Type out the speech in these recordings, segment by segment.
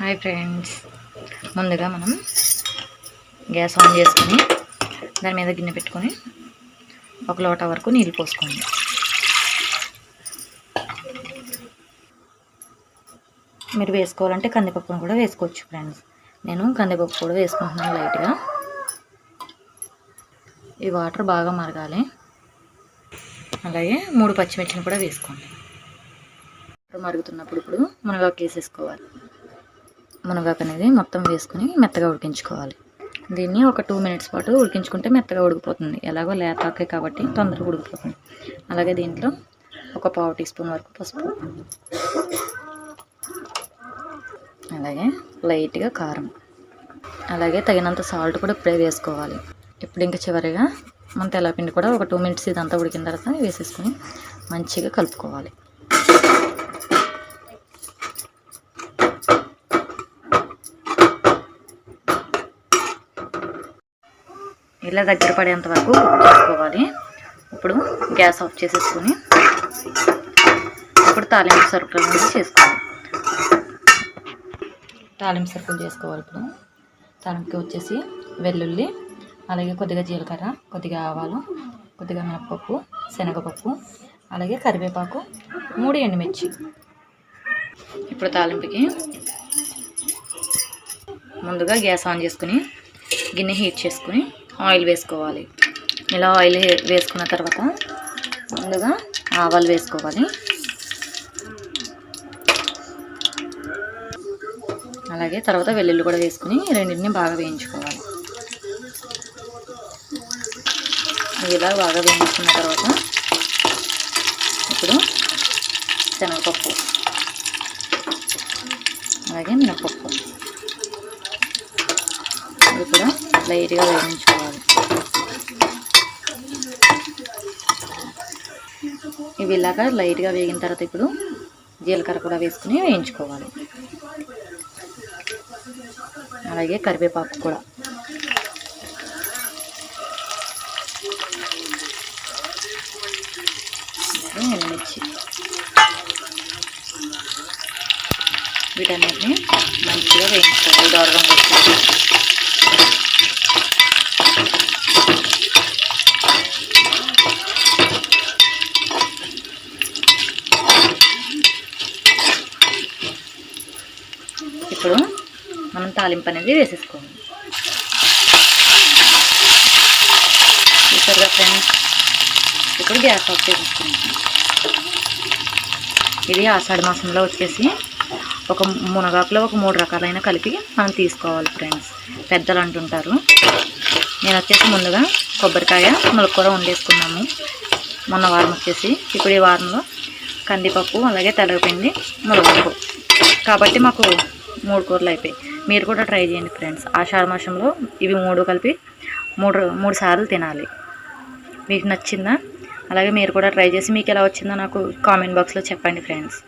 Hi friends. ముందుగా మనం gas on చేసుకొని దాని మీద గిన్నె పెట్టుకొని ఒక లోట వరకు నీళ్ళు పోసుకోండి. మీరు వేసుకోవాలంటే కందిపప్పును కూడా వేసుకోవచ్చు ఫ్రెండ్స్. నేను కందిపప్పు కూడా వేసుకుంటున్నాను లైట్గా. ఈ వాటర్ బాగా మరగాలి. అలాగే మూడు పచ్చిమిర్చిని కూడా వేసుకోండి. మరుగుతున్నప్పుడు ఇప్పుడు మునగాకు వేసేసుకోవాలి. మునగాకు అనేది మొత్తం వేసుకుని మెత్తగా ఉడికించుకోవాలి. దీన్ని ఒక టూ మినిట్స్ పాటు ఉడికించుకుంటే మెత్తగా ఉడికిపోతుంది. ఎలాగో లేతాకే కాబట్టి తొందరగా ఉడికిపోతుంది. అలాగే దీంట్లో ఒక పావు టీ స్పూన్ వరకు పసుపు. అలాగే లైట్గా కారం. అలాగే తగినంత సాల్ట్ కూడా ఇప్పుడే వేసుకోవాలి. ఇప్పుడు ఇంకా చివరిగా మన తెల్లపిండి కూడా ఒక టూ మినిట్స్ ఇదంతా ఉడికిన తర్వాత వేసేసుకొని మంచిగా కలుపుకోవాలి. ఇలా దగ్గర పడేంత వరకు కుక్ చేసుకోవాలి. ఇప్పుడు గ్యాస్ ఆఫ్ చేసేసుకొని ఇప్పుడు తాలింపు సరుకులు అనేది చేసుకోవాలి. తాలింపు సరుకులు చేసుకోవాలి ఇప్పుడు. తాలింపుకి వచ్చేసి వెల్లుల్లి అలాగే కొద్దిగా జీలకర్ర కొద్దిగా ఆవాలు కొద్దిగా మినపప్పు శనగపప్పు అలాగే కరివేపాకు మూడు ఎండుమిర్చి. ఇప్పుడు తాలింపుకి ముందుగా గ్యాస్ ఆన్ చేసుకుని గిన్నె హీట్ చేసుకుని ఆయిల్ వేసుకోవాలి. ఇలా ఆయిల్ వేసుకున్న తర్వాత ముందుగా ఆవాలు వేసుకోవాలి. అలాగే తర్వాత వెల్లుల్లి కూడా వేసుకుని రెండింటిని బాగా వేయించుకోవాలి. ఇలా బాగా వేయించుకున్న తర్వాత ఇప్పుడు శనగపప్పు. అలాగే మినపప్పు ఇప్పుడు కూడా లైట్గా వేయించుకోవాలి. ఇవి ఇలాగా లైట్గా వేగిన తర్వాత ఇప్పుడు జీలకర్ర కూడా వేసుకుని వేయించుకోవాలి. అలాగే కరివేపాకు కూడా. ఎండుమిర్చి. వీటన్నిటిని మంచిగా వేయించుకోవాలి. దూరంగా వేసుకోవాలి ఇప్పుడు మనం తాలింపు అనేది వేసేసుకోవాలి. చూసారుగా ఫ్రెండ్స్ ఇప్పుడు గ్యాస్ ఆఫ్ చేసుకుంటాం ఇది ఆషాఢ మాసంలో వచ్చేసి ఒక మునగాకులో ఒక మూడు రకాలైన కలిపి మనం తీసుకోవాలి ఫ్రెండ్స్. పెద్దలు అంటుంటారు. నేను వచ్చేసి ముందుగా కొబ్బరికాయ ములకూర వండేసుకున్నాము. మొన్న వారం వచ్చేసి ఇప్పుడు ఈ వారంలో కందిపప్పు అలాగే తెలగపిండి ములగపప్పు కాబట్టి మాకు మూడు కూరలు అయిపోయి మీరు కూడా ట్రై చేయండి ఫ్రెండ్స్. ఆషాఢ మాసంలో ఇవి మూడు కలిపి మూడు మూడు సార్లు తినాలి. మీకు నచ్చిందా? అలాగే మీరు కూడా ట్రై చేసి మీకు ఎలా వచ్చిందో నాకు కామెంట్ బాక్స్లో చెప్పండి ఫ్రెండ్స్.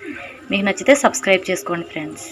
మీకు నచ్చితే సబ్స్క్రైబ్ చేసుకోండి ఫ్రెండ్స్.